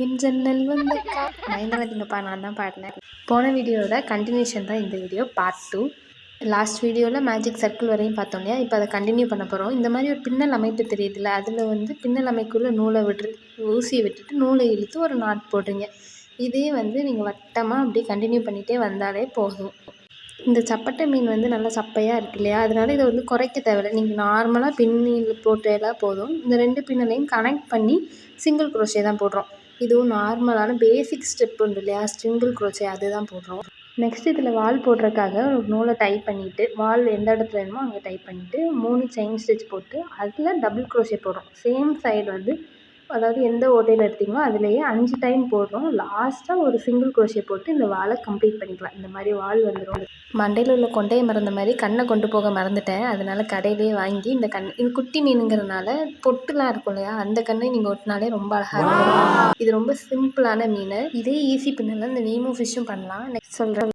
என் ஜன்னல் வந்தக்கா பயந்துடாதீங்கப்பா நான் தான் பாடினேன் போன வீடியோவோட கண்டினியூஷன் தான் இந்த வீடியோ. பார்ட் டூ லாஸ்ட் வீடியோவில் மேஜிக் சர்க்கிள் வரையும் பார்த்தோம் இல்லையா? இப்போ அதை கண்டினியூ பண்ண போகிறோம் இந்த மாதிரி ஒரு பின்னல் அமைப்பு தெரியுதுல்ல அதில் வந்து பின்னல் அமைக்குள்ளே நூலை விட்டு ஊசியை விட்டுட்டு நூலை இழுத்து ஒரு நாட் போடுறீங்க. இதே வந்து நீங்கள் வட்டமாக அப்படியே கண்டினியூ பண்ணிகிட்டே வந்தாலே போதும். இந்த சப்பட்டை மீன் வந்து நல்லா சப்பையாக இருக்கு இல்லையா? அதனால இதை வந்து குறைக்க தேவையில்லை. நீங்கள் நார்மலாக பின்னில் போட்டேலாம் போதும். இந்த ரெண்டு பின்னலையும் கனெக்ட் பண்ணி சிங்கிள் குரோஷே தான் போடுறோம். இதுவும் நார்மலான பேசிக் ஸ்டெப் உண்டு இல்லையா? ஸ்ட்ரிங்கிள் குரோஷே அதுதான் போடுறோம். நெக்ஸ்ட் இதில் வால் போடுறதுக்காக ஒரு நூலை டைப் பண்ணிவிட்டு வால் எந்த இடத்துல வேணுமோ அங்கே டைப் பண்ணிவிட்டு மூணு செயின் ஸ்டிச் போட்டு அதில் டபுள் குரோஷே போடுறோம். சேம் சைடு வந்து அதாவது எந்த ஓட்டையில் எடுத்தீங்களோ அதுலேயே அஞ்சு டைம் போடுறோம். லாஸ்ட்டாக ஒரு சிங்கிள் குரோஷே போட்டு இந்த வாலை கம்ப்ளீட் பண்ணிக்கலாம். இந்த மாதிரி வால் வந்துடும் மண்டையில் உள்ள கொண்டையை மறந்த மாதிரி கண்ணை கொண்டு போக மறந்துட்டேன். அதனால கடையிலேயே வாங்கி இந்த கண் இது குட்டி மீனுங்கிறனால பொட்டுலாம் இருக்கும் இல்லையா? அந்த கண்ணை நீங்கள் ஒட்டினாலே ரொம்ப அழகாக இருக்கும். இது ரொம்ப சிம்பிளான மீன். இதே ஈஸி பின்னல இந்த நீமோ ஃபிஷ்ஷும் பண்ணலாம். நெக்ஸ்ட் சொல்கிறேன்